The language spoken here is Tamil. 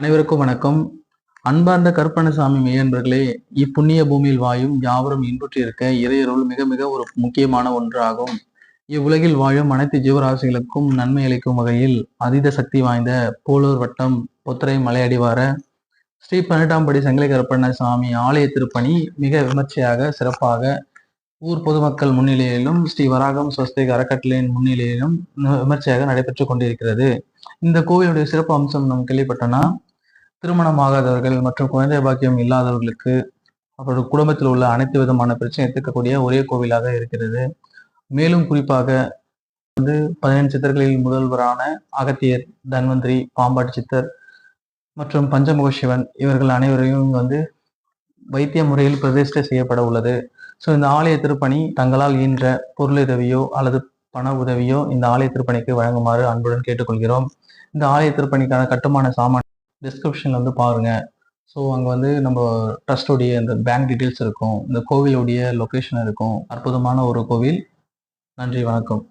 அனைவருக்கும் வணக்கம். அன்பார்ந்த கருப்பணசாமி மெய்யன்பர்களே இப்புண்ணிய பூமியில் வாயும் யாவரும் இன்புற்றி இருக்க இறையருள் மிக மிக ஒரு முக்கியமான ஒன்றாகும். இவ்வுலகில் வாழும் அனைத்து ஜீவராசிகளுக்கும் நன்மை அளிக்கும் வகையில் அதீத சக்தி வாய்ந்த போலூர் வட்டம் பொத்திரை மலையடிவார ஸ்ரீ பன்னெண்டாம் படி சங்கிலி கருப்பண்ணசாமி ஆலய திருப்பணி மிக விமர்சையாக சிறப்பாக ஊர் பொதுமக்கள் முன்னிலையிலும் ஸ்ரீ வராகம் ஸ்வஸ்திக் அறக்கட்டளையின் முன்னிலையிலும் விமர்சையாக நடைபெற்று கொண்டிருக்கிறது. இந்த கோவிலுடைய சிறப்பு அம்சம் நாம் கேள்விப்பட்டோம்னா திருமணமாகாதவர்கள் மற்றும் குழந்தை பாக்கியம் இல்லாதவர்களுக்கு அப்புறம் குடும்பத்தில் உள்ள அனைத்து விதமான பிரச்சனை தீர்க்கக்கூடிய ஒரே கோவிலாக இருக்கிறது. மேலும் குறிப்பாக வந்து பதினெண்டு சித்தர்களில் முதல்வரான அகத்தியர் தன்வந்திரி பாம்பாட்டு சித்தர் மற்றும் பஞ்சமுக சிவன் இவர்கள் அனைவரையும் வந்து வைத்திய முறையில் பிரதிஷ்டை செய்யப்பட உள்ளது. ஸோ இந்த ஆலய திருப்பணி தங்களால் ஈன்ற பொருளுதவியோ அல்லது பண உதவியோ இந்த ஆலய திருப்பணிக்கு வழங்குமாறு அன்புடன் கேட்டுக்கொள்கிறோம். இந்த ஆலய திருப்பணிக்கான கட்டுமான சாமான் டிஸ்கிரிப்ஷனில் வந்து பாருங்கள் ஸோ அங்கே வந்து நம்ம ட்ரஸ்டோடைய இந்த பேங்க் டீட்டெயில்ஸ் இருக்கும். இந்த கோவிலுடைய லொக்கேஷன் இருக்கும். அற்புதமான ஒரு கோவில். நன்றி வணக்கம்.